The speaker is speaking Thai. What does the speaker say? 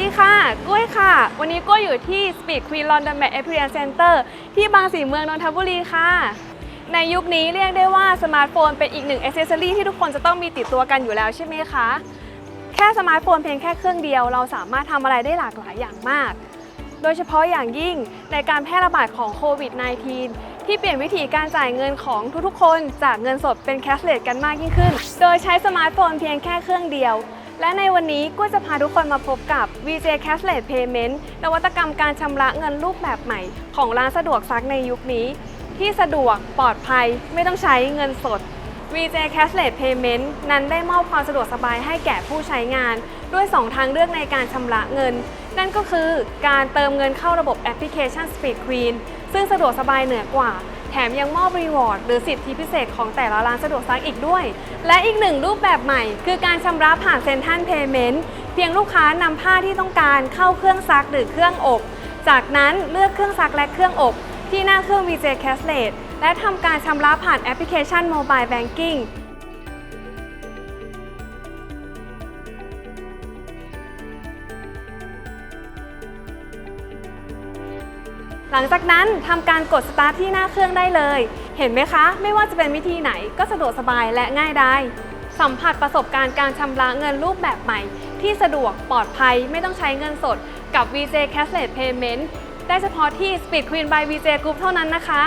ดีค่ะกุ้ยค่ะ วันนี้กุ้ยอยู่ที่ Speed Queen London Met Experience Center ที่บางสีเมืองนนทบุรีค่ะ ในยุคนี้เรียกได้ว่าสมาร์ทโฟนเป็นอีกหนึ่งอ c เซอรี่ที่ทุกคนจะต้องมีติดตัวกันอยู่แล้วใช่ไหมคะ แค่สมาร์ทโฟนเพียงแค่เครื่องเดียว เราสามารถทำอะไรได้หลากหลายอย่างมาก โดยเฉพาะอย่างยิ่งในการแพร่ระบาดของโควิด -19 ที่เปลี่ยนวิธีการจ่ายเงินของทุกๆ คนจากเงินสดเป็นแคชเลสกันมากยิ่งขึ้น โดยใช้สมาร์ทโฟนเพียงแค่เครื่องเดียว และในวันนี้ก็จะพาทุกคนมาพบกับ VJ Cashless Payment นวัตกรรมการชำระเงินรูปแบบใหม่ ของร้านสะดวกซักในยุคนี้ ที่สะดวกปลอดภัยไม่ต้องใช้เงินสด VJ Cashless Payment นั้นได้มอบความสะดวกสบายให้แก่ผู้ใช้งาน ด้วย 2 ทางเลือกในการชำระเงิน นั่นก็คือการเติมเงินเข้าระบบแอปพลิเคชัน Speed Queen ซึ่งสะดวกสบายเหนือกว่า แถมยังมอบรีวอร์ดหรือสิทธิพิเศษของแต่ละร้านสะดวกซักอีกด้วย และอีกหนึ่งรูปแบบใหม่ คือการชำระผ่านเซ็นทรัลเพย์เมนต์เพียงลูกค้านำผ้าที่ต้องการเข้าเครื่องซักหรือเครื่องอบ จากนั้นเลือกเครื่องซักและเครื่องอบ ที่หน้าเครื่อง VJ Cashless และทำการชำระผ่านแอปพลิเคชัน Mobile Banking หลังจากนั้นทำการกดสตาร์ทที่หน้าเครื่องได้เลย เห็นไหมคะ ไม่ว่าจะเป็นวิธีไหนก็สะดวกสบายและง่ายได้สัมผัสประสบการณ์การชำระเงินรูปแบบใหม่ ที่สะดวกปลอดภัยไม่ต้องใช้เงินสดกับ VJ Cashless Payment ได้เฉพาะที่ Speed Queen by VJ Group เท่านั้นนะคะ